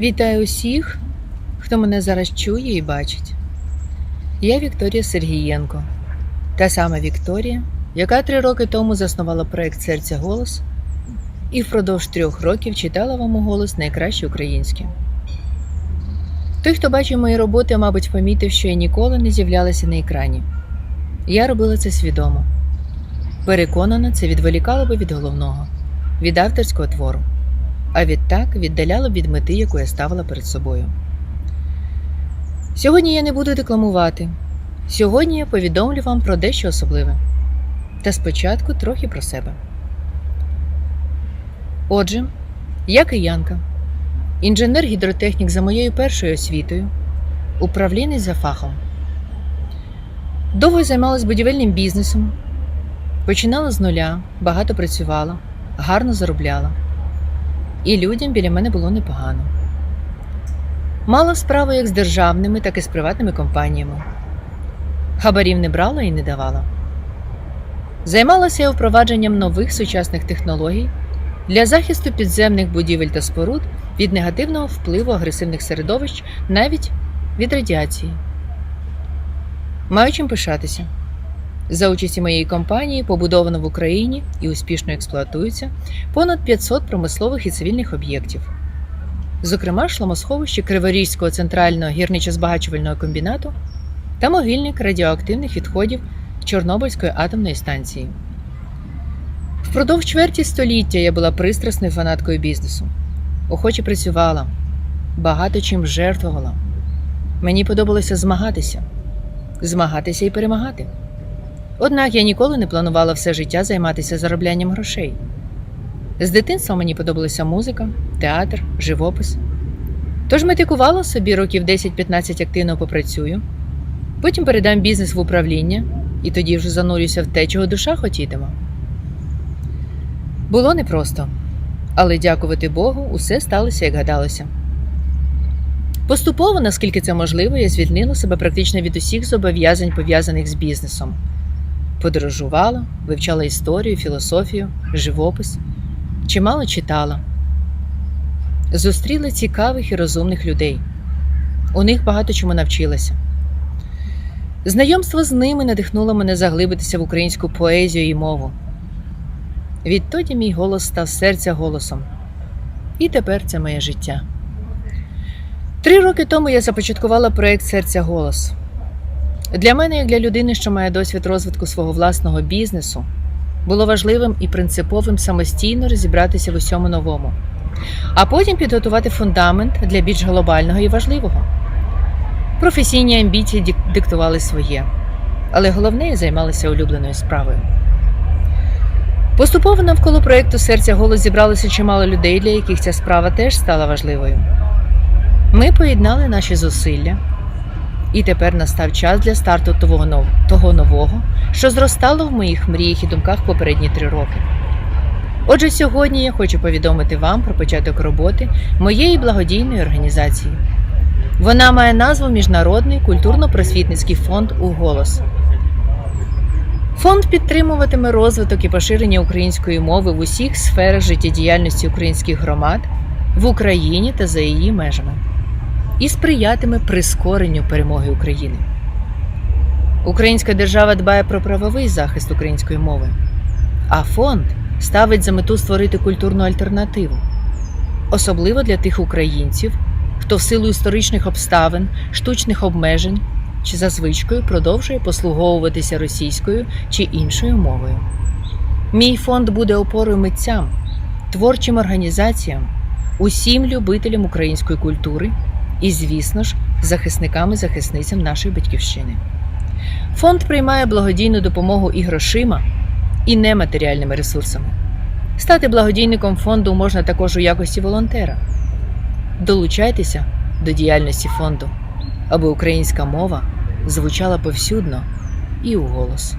Вітаю усіх, хто мене зараз чує і бачить. Я Вікторія Сергієнко, та сама Вікторія, яка три роки тому заснувала проект Серця Голос і впродовж трьох років читала вам у голос найкраще українське. Той, хто бачив мої роботи, мабуть, помітив, що я ніколи не з'являлася на екрані. Я робила це свідомо. Переконана, це відволікало би від головного, від авторського твору а відтак віддаляло від мети, яку я ставила перед собою. Сьогодні я не буду декламувати. Сьогодні я повідомлю вам про дещо особливе. Та спочатку трохи про себе. Отже, я киянка, інженер-гідротехнік за моєю першою освітою, управлінець за фахом. Довго займалась будівельним бізнесом, починала з нуля, багато працювала, гарно заробляла і людям біля мене було непогано. Мала справу як з державними, так і з приватними компаніями. Хабарів не брала і не давала. Займалася я впровадженням нових сучасних технологій для захисту підземних будівель та споруд від негативного впливу агресивних середовищ, навіть від радіації. Маю чим пишатися. За участі моєї компанії побудовано в Україні і успішно експлуатується понад 500 промислових і цивільних об'єктів, зокрема шламосховище Криворізького центрального гірничо-збагачувального комбінату та могильник радіоактивних відходів Чорнобильської атомної станції. Впродовж чверті століття я була пристрасною фанаткою бізнесу. Охоче працювала, багато чим жертвувала. Мені подобалося змагатися, змагатися і перемагати. Однак я ніколи не планувала все життя займатися зароблянням грошей. З дитинства мені подобалася музика, театр, живопис. Тож метикувала собі років 10-15 активно попрацюю, потім передам бізнес в управління і тоді вже занурюся в те, чого душа хотітиме. Було непросто, але дякувати Богу, усе сталося, як гадалося. Поступово, наскільки це можливо, я звільнила себе практично від усіх зобов'язань, пов'язаних з бізнесом. Подорожувала, вивчала історію, філософію, живопис, чимало читала. Зустріла цікавих і розумних людей. У них багато чому навчилася. Знайомство з ними надихнуло мене заглибитися в українську поезію і мову. Відтоді мій голос став серця голосом. І тепер це моє життя. Три роки тому я започаткувала проєкт Серця голос. Для мене, як для людини, що має досвід розвитку свого власного бізнесу, було важливим і принциповим самостійно розібратися в усьому новому, а потім підготувати фундамент для більш глобального і важливого. Професійні амбіції диктували своє, але головне я займалася улюбленою справою. Поступово навколо проєкту серця голос зібралося чимало людей, для яких ця справа теж стала важливою. Ми поєднали наші зусилля. І тепер настав час для старту того, того нового, що зростало в моїх мріях і думках попередні три роки. Отже, сьогодні я хочу повідомити вам про початок роботи моєї благодійної організації. Вона має назву Міжнародний культурно-просвітницький фонд «Уголос». Фонд підтримуватиме розвиток і поширення української мови в усіх сферах життєдіяльності українських громад в Україні та за її межами і сприятиме прискоренню перемоги України. Українська держава дбає про правовий захист української мови, а фонд ставить за мету створити культурну альтернативу, особливо для тих українців, хто в силу історичних обставин, штучних обмежень чи за звичкою продовжує послуговуватися російською чи іншою мовою. Мій фонд буде опорою митцям, творчим організаціям, усім любителям української культури і, звісно ж, захисникам і захисницям нашої батьківщини. Фонд приймає благодійну допомогу і грошима, і нематеріальними ресурсами. Стати благодійником фонду можна також у якості волонтера. Долучайтеся до діяльності фонду, аби українська мова звучала повсюдно і у голос.